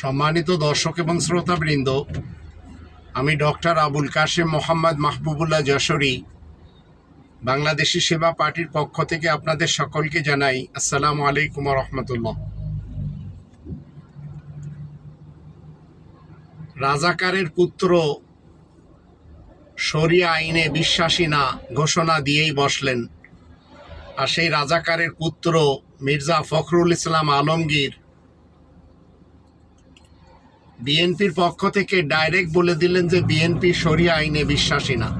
সম্মানিত দর্শক এবং শ্রোতাবৃন্দ, আমি ডক্টর আবুল কাশেম মোহাম্মদ মাহবুবুল্লাহ যশোরী, বাংলাদেশি সেবা পার্টির পক্ষ থেকে আপনাদের সকলকে জানাই আসসালামু আলাইকুম রহমতুল্লাহ। রাজাকারের পুত্র শরিয়া আইনে বিশ্বাসী না ঘোষণা দিয়েই বসলেন। আর সেই রাজাকারের পুত্র মির্জা ফখরুল ইসলাম আলমগীর বিএনপির পক্ষ থেকে ডাইরেক্ট বলে দিলেন যে বিএনপি শরিয়া আইনে বিশ্বাসী না।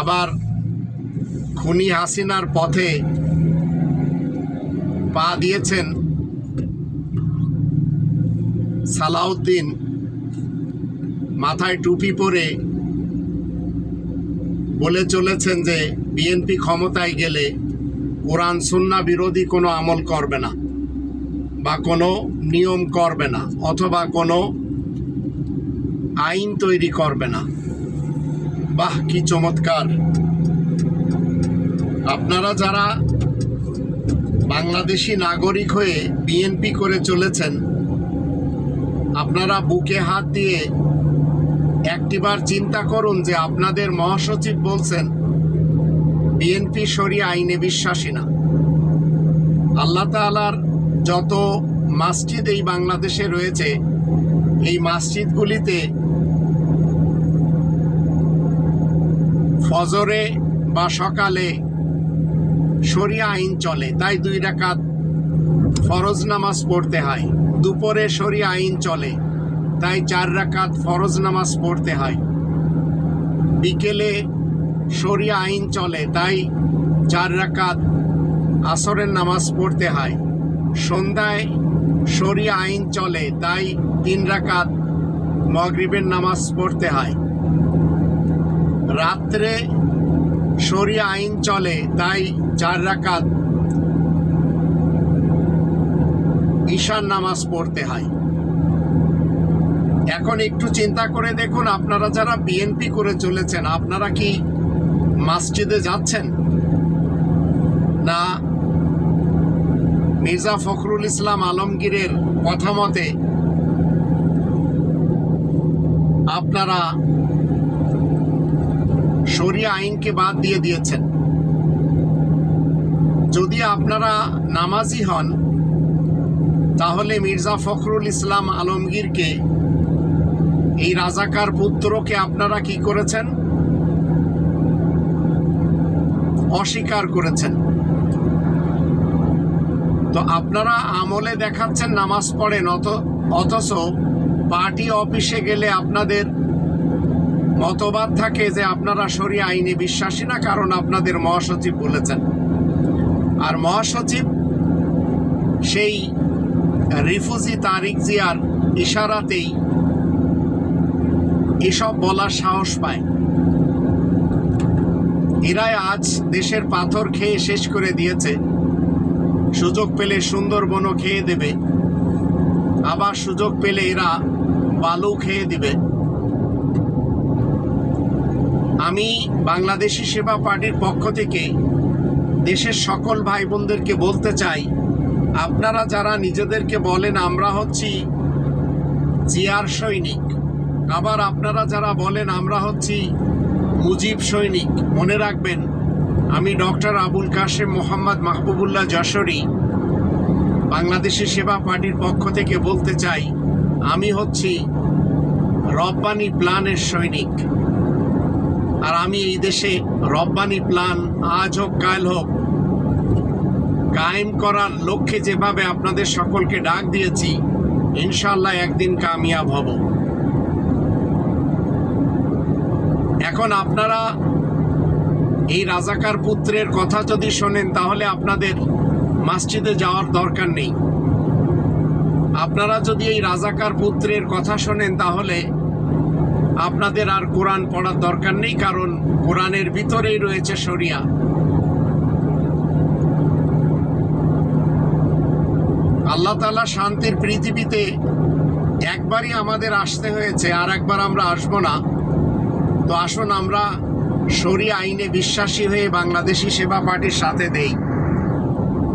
আবার খুনি হাসিনার পথে পা দিয়েছেন সালাউদ্দিন, মাথায় টুপি পরে বলে চলেছেন যে বিএনপি ক্ষমতায় গেলে কোরআন, সুন্না বিরোধী কোনো আমল করবে না। বা কোনো নিয়ম করবে না, অথবা কোনো আইন তৈরি করবে না। বাহ, কি চমৎকার! আপনারা যারা বাংলাদেশি নাগরিক হয়ে বিএনপি করে চলেছেন, আপনারা বুকে হাত দিয়ে একটিবার চিন্তা করুন যে আপনাদের মহাসচিব বলছেন বিএনপি সরিয়ে আইনে বিশ্বাসী না। আল্লাহ তালার যত মসজিদ এই বাংলাদেশে রয়েছে, এই মসজিদগুলিতে ফজরে বা সকালে শরিয়া আইন চলে, তাই দুই রাকাত ফরজ নামাজ পড়তে হয়। দুপুরে শরিয়া আইন চলে, তাই চার রাকাত ফরজ নামাজ পড়তে হয়। বিকেলে শরিয়া আইন চলে, তাই চার রাকাত আসরের নামাজ পড়তে হয়। সন্ধ্যায় শরিয়া আইন চলে, তাই তিন রাকাত মগরিবের নামাজ পড়তে হয়। রাত্রে শরিয়া আইন চলে, তাই চার রাকাত ঈশান নামাজ পড়তে হয়। এখন একটু চিন্তা করে দেখুন, আপনারা যারা বিএনপি করে চলেছেন, আপনারা কি মসজিদে যাচ্ছেন? না মির্জা ফখরুল ইসলাম আলমগীরের কথা মতে, আপনারা শরিয়া আইনকে বাদ দিয়ে দিয়েছেন। যদি আপনারা নামাজি হন, তাহলে মির্জা ফখরুল ইসলাম আলমগীরকে, এই রাজাকার পুত্রকে আপনারা কি করেছেন? অস্বীকার করেছেন। তো আপনারা আমলে দেখাচ্ছেন নামাজ পড়েন, অত, অথচ পার্টি অফিসে গেলে আপনাদের মতবাদ থাকে যে আপনারা সরিয়ে আইনে বিশ্বাসী না, কারণ আপনাদের মহাসচিব বলেছেন। আর মহাসচিব সেই রিফুজি তারিক জিয়ার ইশারাতেই এসব বলার সাহস পায়। এরাই আজ দেশের পাথর খেয়ে শেষ করে দিয়েছে। সুযোগ পেলে সুন্দরবনও খেয়ে দেবে। আবার সুযোগ পেলে এরা বালু খেয়ে দিবে। আমি বাংলাদেশি সেবা পার্টির পক্ষ থেকে দেশের সকল ভাই বোনদেরকে বলতে চাই, আপনারা যারা নিজেদেরকে বলেন, আমরা হচ্ছি জিয়ার সৈনিক। আবার আপনারা যারা বলেন, আমরা হচ্ছি মুজিব সৈনিক, মনে রাখবেন আমি ডক্টর আবুল কাশেম মোহাম্মদ মাহবুবুল্লাহ যশোরী বাংলাদেশি সেবা পার্টির পক্ষ থেকে বলতে চাই, আমি হচ্ছি রব্বানি প্ল্যানের সৈনিক। আর আমি এই দেশে রব্বানি প্ল্যান আজ হোক, কাল হোক, কায়েম করার লক্ষ্যে যেভাবে আপনাদের সকলকে ডাক দিয়েছি ইনশাল্লাহ একদিন কামিয়াব হব। এখন আপনারা এই রাজাকার পুত্রের কথা যদি শোনেন, তাহলে আপনাদের মসজিদে যাওয়ার দরকার নেই। আপনারা যদি এই রাজাকার পুত্রের কথা শোনেন, তাহলে আপনাদের আর কোরআন পড়ার দরকার নেই, কারণ কোরআনের ভিতরেই রয়েছে শরিয়া। আল্লাহ তালা শান্তির পৃথিবীতে একবারই আমাদের আসতে হয়েছে, আর একবার আমরা আসব না। তো আসুন, আমরা শরিয়া আইনে বিশ্বাসী হয়ে বাংলাদেশি সেবা পার্টির সাথে দেই।